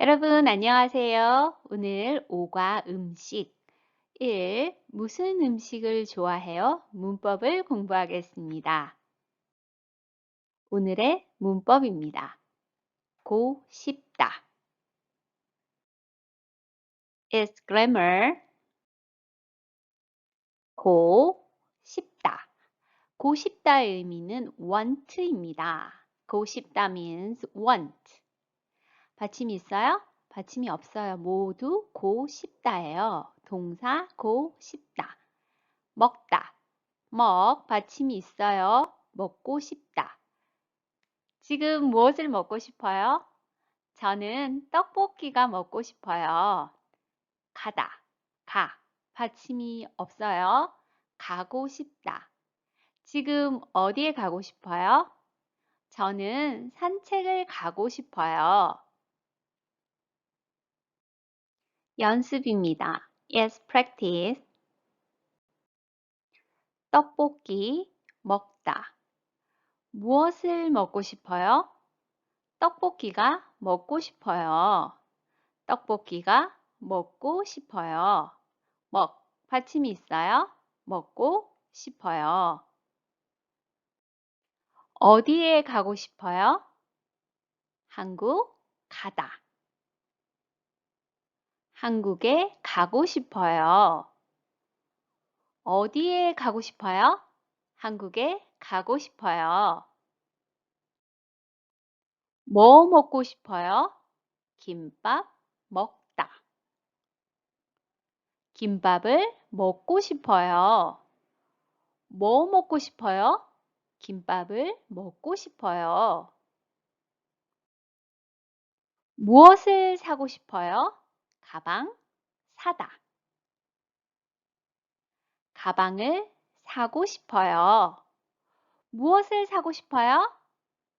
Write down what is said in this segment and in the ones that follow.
여러분 안녕하세요. 오늘 오과 음식 1. 무슨 음식을 좋아해요? 문법을 공부하겠습니다. 오늘의 문법입니다. 고 싶다 is grammar 고 싶다 고 싶다의 의미는 want입니다. 고 싶다 means want 받침이 있어요? 받침이 없어요. 모두 고 싶다예요. 동사 고 싶다. 먹다. 먹 받침이 있어요. 먹고 싶다. 지금 무엇을 먹고 싶어요? 저는 떡볶이가 먹고 싶어요. 가다. 가. 받침이 없어요. 가고 싶다. 지금 어디에 가고 싶어요? 저는 산책을 가고 싶어요. 연습입니다. Yes, practice. 떡볶이 먹다. 무엇을 먹고 싶어요? 떡볶이가 먹고 싶어요. 떡볶이가 먹고 싶어요. 먹, 받침이 있어요. 먹고 싶어요. 어디에 가고 싶어요? 한국 가다. 한국에 가고 싶어요. 어디에 가고 싶어요? 한국에 가고 싶어요. 뭐 먹고 싶어요? 김밥 먹다. 김밥을 먹고 싶어요. 뭐 먹고 싶어요? 김밥을 먹고 싶어요. 무엇을 사고 싶어요? 가방 사다. 가방을 사고 싶어요. 무엇을 사고 싶어요?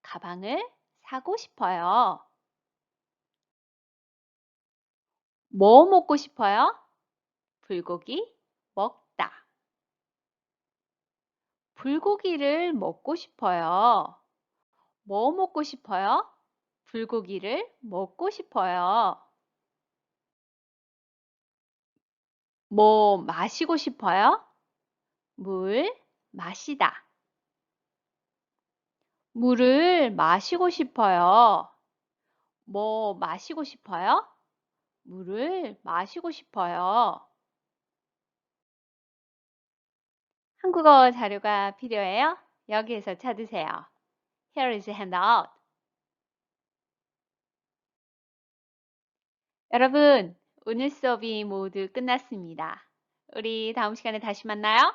가방을 사고 싶어요. 뭐 먹고 싶어요? 불고기 먹다. 불고기를 먹고 싶어요. 뭐 먹고 싶어요? 불고기를 먹고 싶어요. 뭐 마시고 싶어요? 물 마시다. 물을 마시고 싶어요. 뭐 마시고 싶어요? 물을 마시고 싶어요. 한국어 자료가 필요해요? 여기에서 찾으세요. Here is handout. 여러분, 오늘 수업이 모두 끝났습니다. 우리 다음 시간에 다시 만나요.